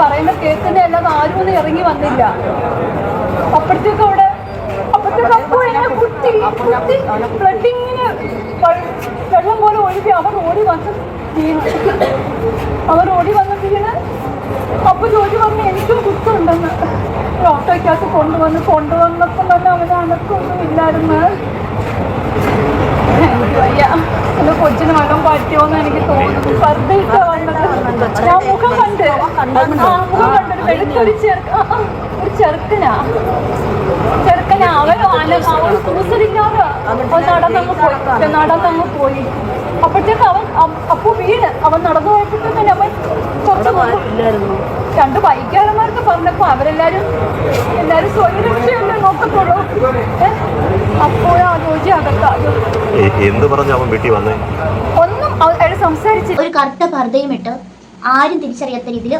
പറയുന്ന കേൾക്കുന്ന അല്ലാതെ ആരും ഒന്നും ഇറങ്ങി വന്നില്ല. അപ്പോഴത്തേക്കും അവിടെ എന്നെ കുത്തി കുത്തി ബ്ലഡ് ഇങ്ങനെ വെള്ളം പോലെ ഒഴുകി അവർ ഓടി വന്ന് അവർ ഓടി വന്ന് വീണ്. അപ്പൊ ജോലി പറഞ്ഞു എനിക്കും കുത്തുണ്ടെന്ന്. ഓട്ടോയ്ക്കകത്ത് കൊണ്ടുവന്ന് കൊണ്ടുവന്നപ്പം തന്നെ അവന് അനക്കൊന്നും ഇല്ലായിരുന്നു. എനിക്ക് വയ്യ. എന്റെ കൊച്ചിന് മകം പറ്റിയോന്ന് എനിക്ക് തോന്നുന്നു. ഞാൻ മുഖം കണ്ട്. മുഖം കണ്ടൊരു ഒരു വെളുത്തൊരു ചെറുക്ക ഒരു ചെറുക്കനാ. ചെറുക്കനാ. അവൻ അവൻ കൂസലില്ലാതെ നടന്നങ്ങ് പോയി. നടന്നങ്ങ് പോയി. അപ്പോഴത്തേക്ക് അവൻ അ- വീട് വീണ്. അവൻ നടന്നു പോയപ്പോഴത്തേക്ക് തന്നെ അവൻ കുറച്ച് രണ്ട് ബൈക്കാരന്മാർക്ക് പറഞ്ഞപ്പോ അവരെല്ലാരും എല്ലാരും സ്വയരക്ഷയല്ലേ നോക്കത്തുള്ളൂ? അപ്പോഴാ ജോജി അകത്താ എന്ത് പറഞ്ഞു അവൻ വീട്ടിൽ വന്നേ? സംസാരിച്ചില്ല ഒരു കറുത്ത പർദ്ദയും ഇട്ട് ആരും തിരിച്ചറിയാത്ത രീതിയിൽ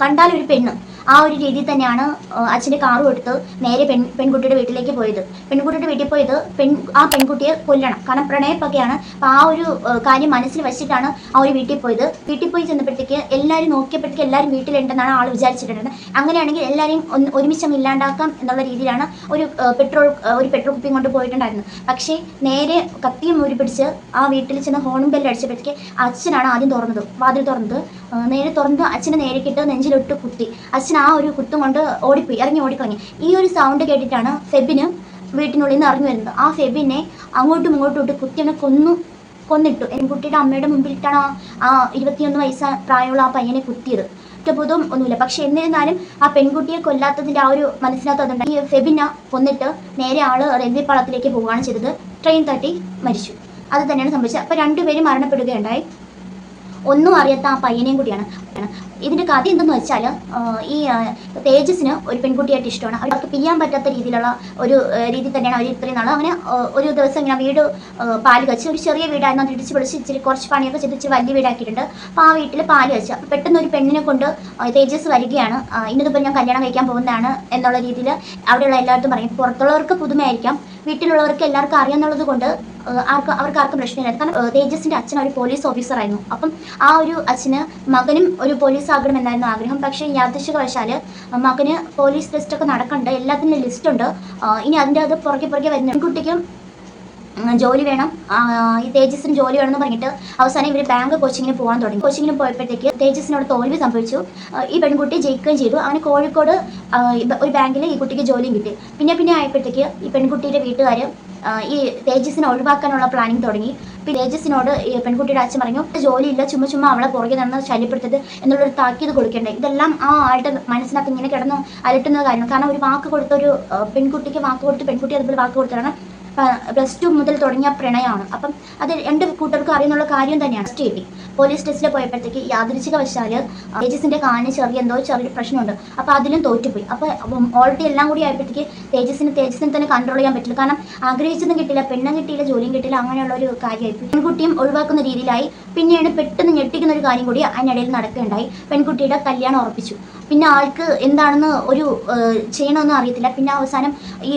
കണ്ടാൽ ഒരു പെണ്ണ് ആ ഒരു രീതിയിൽ തന്നെയാണ് അച്ഛന്റെ കാറും എടുത്ത് നേരെ പെൺ പെൺകുട്ടിയുടെ വീട്ടിലേക്ക് പോയത്. പെൺകുട്ടിയുടെ വീട്ടിൽ പോയത് പെൺ ആ പെൺകുട്ടിയെ കൊല്ലണം. കാരണം പ്രണയപ്പൊക്കെയാണ്. അപ്പോൾ ആ ഒരു കാര്യം മനസ്സിൽ വെച്ചിട്ടാണ് ആ ഒരു വീട്ടിൽ പോയത്. വീട്ടിൽ പോയി ചെന്നപ്പോഴത്തേക്ക് എല്ലാവരും നോക്കിയപ്പോഴത്തേക്ക് എല്ലാവരും വീട്ടിലുണ്ടെന്നാണ് ആൾ വിചാരിച്ചിട്ടുണ്ടായിരുന്നത് അങ്ങനെയാണെങ്കിൽ എല്ലാവരെയും ഒന്ന് ഒരുമിച്ചങ്ങ് ഇല്ലാണ്ടാക്കാം എന്നുള്ള രീതിയിലാണ് ഒരു പെട്രോൾ ഒരു പെട്രോൾ കുപ്പിയും കൊണ്ട് പോയിട്ടുണ്ടായിരുന്നത് പക്ഷേ നേരെ കത്തിയും ഊരി പിടിച്ച് ആ വീട്ടിൽ ചെന്ന് ഹോണും ബെല്ല് അടിച്ചപ്പോഴത്തേക്ക് അച്ഛനാണ് ആദ്യം തുറന്നത്. വാതിൽ തുറന്നത്. നേരെ തുറന്ന് അച്ഛനെ നേരെ കിട്ടുക നെഞ്ചിലിട്ട് കുത്തി. അച്ഛൻ ആ ഒരു കുത്തും കൊണ്ട് ഓടിപ്പോയി ഇറങ്ങി ഓടിക്കളഞ്ഞു. ഈ ഒരു സൗണ്ട് കേട്ടിട്ടാണ് ഫെബിന് വീട്ടിനുള്ളിൽ നിന്ന് ഇറങ്ങി വരുന്നത്. ആ ഫെബിനെ അങ്ങോട്ടും ഇങ്ങോട്ടും ഇട്ട് കുത്തി കൊന്നു കൊന്നിട്ടു. പെൺകുട്ടിയുടെ അമ്മയുടെ മുമ്പിലിട്ടാണ് ആ ഇരുപത്തിയൊന്ന് വയസ്സ് പ്രായമുള്ള ആ പയ്യനെ കുത്തിയത്. കുറ്റബോധം ഒന്നുമില്ല. പക്ഷെ എന്നിരുന്നാലും ആ പെൺകുട്ടിയെ കൊല്ലാത്തതിന്റെ ആ ഒരു മനസ്സിനകത്ത് അതുണ്ട് ഈ ഫെബിന കൊന്നിട്ട് നേരെ ആൾ റെയിൽവേ പാളത്തിലേക്ക് പോവുകയാണ് ചെയ്തത്. ട്രെയിൻ തട്ടി മരിച്ചു. അത് തന്നെയാണ് സംഭവിച്ചത്. അപ്പോൾ രണ്ടുപേരും മരണപ്പെടുകയുണ്ടായി. ഒന്നും അറിയാത്ത ആ പയ്യനെയും കൂടിയാണ്. ഇതിന്റെ കഥ എന്തെന്ന് വെച്ചാൽ ഈ തേജസിന് ഒരു പെൺകുട്ടിയായിട്ട് ഇഷ്ടമാണ്. അവർക്ക് പിയ്യാൻ പറ്റാത്ത രീതിയിലുള്ള ഒരു രീതി തന്നെയാണ് അവർ ഇത്രയും നാൾ അങ്ങനെ ഒരു ദിവസം ഇങ്ങനെ വീട് പാൽ കച്ച് ഒരു ചെറിയ വീടായിരുന്നു. അത് ഇടിച്ച് പൊളിച്ച് ഇച്ചിരി കുറച്ച് പണിയൊക്കെ ചെയ്ത് ഇച്ചിരി വലിയ വീടാക്കിയിട്ടുണ്ട്. അപ്പോൾ ആ വീട്ടിൽ പാൽ വെച്ച് അപ്പോൾ പെട്ടെന്ന് ഒരു പെണ്ണിനെ കൊണ്ട് തേജസ് വരികയാണ്. ഇന്നതിപ്പോൾ ഞാൻ കല്യാണം കഴിക്കാൻ പോകുന്നതാണ് എന്നുള്ള രീതിയിൽ അവിടെയുള്ള എല്ലാവർക്കും പറയും. പുറത്തുള്ളവർക്ക് പുതുമയായിരിക്കാം വീട്ടിലുള്ളവർക്ക് എല്ലാവർക്കും അറിയാന്നുള്ളത് കൊണ്ട് ആർക്ക് അവർക്ക് ആർക്കും പ്രശ്നമില്ലായിരുന്നു കാരണം തേജസിന്റെ അച്ഛൻ ഒരു പോലീസ് ഓഫീസർ ആയിരുന്നു. അപ്പം ആ ഒരു അച്ഛന് മകനും ഒരു പോലീസ് ആകണമെന്നായിരുന്നു ആഗ്രഹം. പക്ഷേ യാദൃശികവശാൽ മകന് പോലീസ് ലിസ്റ്റ് ഒക്കെ നടക്കണ്ട്. എല്ലാത്തിനും ലിസ്റ്റ് ഉണ്ട്. ഇനി അതിന്റെ അത് പുറകെ പുറകെ വരുന്ന പെൺകുട്ടിക്കും ജോലി വേണം. ഈ തേജസിന് ജോലി വേണമെന്ന് പറഞ്ഞിട്ട് അവസാനം ഇവർ ബാങ്ക് കോച്ചിങ്ങിന് പോകാൻ തുടങ്ങി. കോച്ചിങ്ങിന് പോയപ്പോഴത്തേക്ക് തേജസിനോട് തോൽവി സംഭവിച്ചു. ഈ പെൺകുട്ടി ജയിക്കുകയും ചെയ്തു. അങ്ങനെ കോഴിക്കോട് ഒരു ബാങ്കിൽ ഈ കുട്ടിക്ക് ജോലിയും കിട്ടി. പിന്നെ പിന്നെ ആയപ്പോഴത്തേക്ക് ഈ പെൺകുട്ടിയുടെ വീട്ടുകാർ ഈ തേജസിനെ ഒഴിവാക്കാനുള്ള പ്ലാനിങ് തുടങ്ങി. പിന്നെ തേജസിനോട് ഈ പെൺകുട്ടിയുടെ അച്ഛൻ പറഞ്ഞു ജോലിയില്ല ചുമ്മാ ചുമ്മാ അവളെ പുറകെ നടന്ന് ശല്യപ്പെടുത്തത് എന്നുള്ളൊരു താക്കീത് കൊടുക്കണ്ടേ. ഇതെല്ലാം ആ ആളുടെ മനസ്സിനകത്ത് ഇങ്ങനെ കിടന്ന് അലട്ടുന്ന കാര്യം കാരണം ഒരു വാക്ക് കൊടുത്ത ഒരു പെൺകുട്ടിക്ക് വാക്ക് കൊടുത്ത് പെൺകുട്ടി അതുപോലെ വാക്ക് കൊടുത്തതാണ് പ്ലസ് ടു മുതൽ തുടങ്ങിയ പ്രണയമാണ്. അപ്പം അത് രണ്ട് കൂട്ടർക്കും അറിയുന്നുള്ള കാര്യം തന്നെയാണ്. കിട്ടി പോലീസ് ടെസ്റ്റിൽ പോയപ്പോഴത്തേക്ക് യാദൃച്ഛികവശാൽ തേജസിന്റെ കാലിന് ചെറിയ എന്തോ ചെറിയ പ്രശ്നമുണ്ട്. അപ്പോൾ അതിലും തോറ്റുപോയി. അപ്പോൾ ഓൾറെഡി എല്ലാം കൂടി ആയപ്പോഴത്തേക്ക് തേജസിന് തേജസിനെ തന്നെ കൺട്രോൾ ചെയ്യാൻ പറ്റില്ല. കാരണം ആഗ്രഹിച്ചതും കിട്ടില്ല പെണ്ണും കിട്ടിയില്ല ജോലിയും കിട്ടില്ല അങ്ങനെയുള്ള ഒരു കാര്യമായി പെൺകുട്ടിയും ഒഴിവാക്കുന്ന രീതിയിലായി. പിന്നെയാണ് പെട്ടെന്ന് ഞെട്ടിക്കുന്ന ഒരു കാര്യം കൂടി അതിനിടയിൽ നടക്കുകയുണ്ടായി. പെൺകുട്ടിയുടെ കല്യാണം ഉറപ്പിച്ചു. പിന്നെ ആൾക്ക് എന്താണെന്ന് ഒരു ചെയ്യണമെന്ന് അറിയത്തില്ല. പിന്നെ അവസാനം ഈ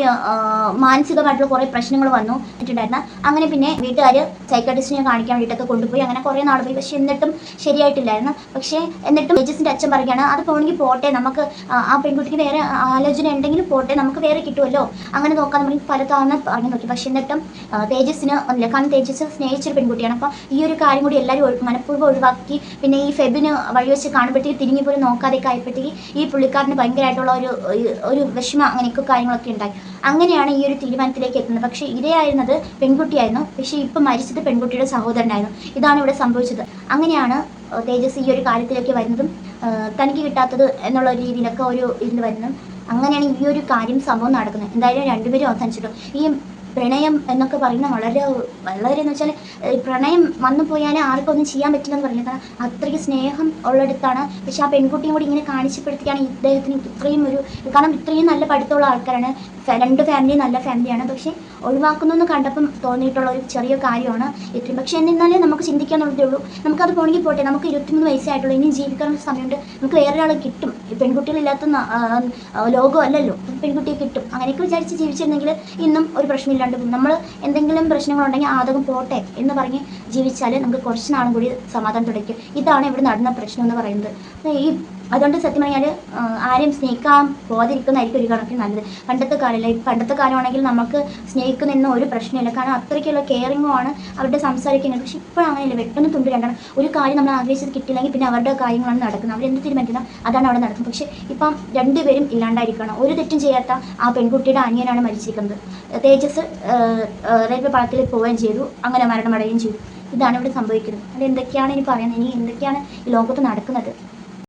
മാനസികമായിട്ടുള്ള കുറേ പ്രശ്നങ്ങൾ വന്നു എന്നിട്ടുണ്ടായിരുന്ന അങ്ങനെ പിന്നെ വീട്ടുകാർ സൈക്കാട്രിസ്റ്റിനെ കാണിക്കാൻ വേണ്ടിയിട്ടൊക്കെ കൊണ്ടുപോയി. അങ്ങനെ കുറേ നാൾ പോയി. പക്ഷെ എന്നിട്ടും ശരിയായിട്ടില്ലായിരുന്നു. പക്ഷേ എന്നിട്ടും തേജസിന്റെ അച്ഛൻ പറയുകയാണ് അത് പോകണമെങ്കിൽ പോട്ടെ നമുക്ക് ആ- പെൺകുട്ടിക്ക് വേറെ ആലോചന ഉണ്ടെങ്കിലും പോട്ടെ നമുക്ക് വേറെ കിട്ടുമല്ലോ അങ്ങനെ നോക്കാൻ പറഞ്ഞ് പല തവണ പറഞ്ഞു നോക്കി. പക്ഷേ എന്നിട്ടും തേജസ്സിന് ഒന്നില്ല കാരണം തേജസ് സ്നേഹിച്ചൊരു പെൺകുട്ടിയാണ്. അപ്പോൾ ഈ ഒരു കാര്യം കൂടി എല്ലാവരും മനഃപൂർവം ഒഴിവാക്കി പിന്നെ ഈ ഫെബിന് വഴിവെച്ച് കാണുമ്പോഴത്തേക്ക് തിരിഞ്ഞു പോലും നോക്കാതെയൊക്കെ ആയപ്പോഴത്തേക്ക് ഈ പുള്ളിക്കാരന് ഭയങ്കരമായിട്ടുള്ള ഒരു ഒരു- വിഷമം അങ്ങനെയൊക്കെ കാര്യങ്ങളൊക്കെ ഉണ്ടായി. അങ്ങനെയാണ് ഈ ഒരു തീരുമാനത്തിലേക്ക് എത്തുന്നത്. പക്ഷേ ഇരയായിരുന്നത് പെൺകുട്ടിയായിരുന്നു. പക്ഷേ ഇപ്പം മരിച്ചത് പെൺകുട്ടിയുടെ സഹോദരനായിരുന്നു. ഇതാണ് ഇവിടെ സംഭവിച്ചത്. അങ്ങനെയാണ് തേജസ് ഈ ഒരു കാര്യത്തിലേക്ക് വരുന്നതും തനിക്ക് കിട്ടാത്തത് എന്നുള്ള രീതിയിലൊക്കെ ഒരു ഇതിൽ വരുന്നതും. അങ്ങനെയാണ് ഈ ഒരു കാര്യം സംഭവം നടക്കുന്നത്. എന്തായാലും രണ്ടുപേരും അവസാനിച്ചിട്ടു ഈ പ്രണയം എന്നൊക്കെ പറയുന്ന വളരെ വളരെ എന്ന് വെച്ചാൽ പ്രണയം വന്നു പോയാൽ ആർക്കും ഒന്നും ചെയ്യാൻ പറ്റില്ലെന്ന് പറഞ്ഞു കാരണം അത്രയ്ക്ക് സ്നേഹം ഉള്ളിടത്താണ്. പക്ഷെ ആ പെൺകുട്ടിയും കൂടി ഇങ്ങനെ കാണിച്ചപ്പെടുത്തിയാണ് ഇദ്ദേഹത്തിന് ഇത്രയും ഒരു കാരണം ഇത്രയും നല്ല പഠിത്തമുള്ള ആൾക്കാരാണ്. രണ്ട് ഫാമിലി നല്ല ഫാമിലിയാണ് പക്ഷേ ഒഴിവാക്കുന്നു കണ്ടപ്പം തോന്നിയിട്ടുള്ള ഒരു ചെറിയ കാര്യമാണ് ഇത്രയും പക്ഷേ എന്നിരുന്നാലേ നമുക്ക് ചിന്തിക്കാനുള്ളതേ ഉള്ളൂ. നമുക്കത് പോണെങ്കിൽ പോട്ടെ നമുക്ക് ഇരുപത്തിമൂന്ന് വയസ്സായിട്ടുള്ളൂ. ഇനിയും ജീവിക്കാനുള്ള സമയമുണ്ട്. നമുക്ക് വേറെ ഒരാളെ കിട്ടും പെൺകുട്ടികളില്ലാത്ത ലോകമല്ലല്ലോ പെൺകുട്ടിയെ കിട്ടും. അങ്ങനെയൊക്കെ വിചാരിച്ച് ജീവിച്ചിരുന്നെങ്കിൽ ഇന്നും ഒരു പ്രശ്നമില്ലാണ്ട് പോകും. നമ്മൾ എന്തെങ്കിലും പ്രശ്നങ്ങളുണ്ടെങ്കിൽ ആദകം പോട്ടെ എന്ന് പറഞ്ഞ് ജീവിച്ചാൽ നമുക്ക് കുറച്ച് നാളും കൂടി സമാധാനം തുടയ്ക്കും. ഇതാണ് ഇവിടെ നടന്ന പ്രശ്നം എന്ന് പറയുന്നത്. ഈ അതുകൊണ്ട് സത്യം പറഞ്ഞാൽ ആരെയും സ്നേഹിക്കാൻ പോകാതിരിക്കുന്നതായിരിക്കും ഒരു കണക്കിന് നല്ലത്. പണ്ടത്തെ കാലമല്ല പണ്ടത്തെ കാലമാണെങ്കിൽ നമുക്ക് സ്നേഹിക്കുന്ന ഒരു പ്രശ്നമില്ല കാരണം അത്രയ്ക്കുള്ള കെയറിങ്ങും ആണ് അവരുടെ സംസാരിക്കുന്നത്. പക്ഷെ ഇപ്പോൾ അങ്ങനെയല്ല. പെട്ടെന്ന് തുണ്ട് രണ്ടാണ്. ഒരു കാര്യം നമ്മൾ ആഗ്രഹിച്ചത് കിട്ടിയില്ലെങ്കിൽ പിന്നെ അവരുടെ കാര്യങ്ങളാണ് നടക്കുന്നത്. അവരെന്ത് തീരുമാനിക്കണം അതാണ് അവിടെ നടക്കുന്നത്. പക്ഷെ ഇപ്പം രണ്ടുപേരും ഇല്ലാണ്ടായിരിക്കണം ഒരു തെറ്റും ചെയ്യാത്ത ആ പെൺകുട്ടിയുടെ അനിയനാണ് മരിച്ചിരിക്കുന്നത്. തേജസ് റെയിൽവേ പാളത്തിൽ പോവുകയും ചെയ്തു. അങ്ങനെ മരണമടയുകയും ചെയ്തു. ഇതാണ് ഇവിടെ സംഭവിക്കുന്നത്. അത് എന്തൊക്കെയാണ് ഇനി പറയുന്നത്? ഇനി എന്തൊക്കെയാണ് ഈ ലോകത്ത് നടക്കുന്നത്?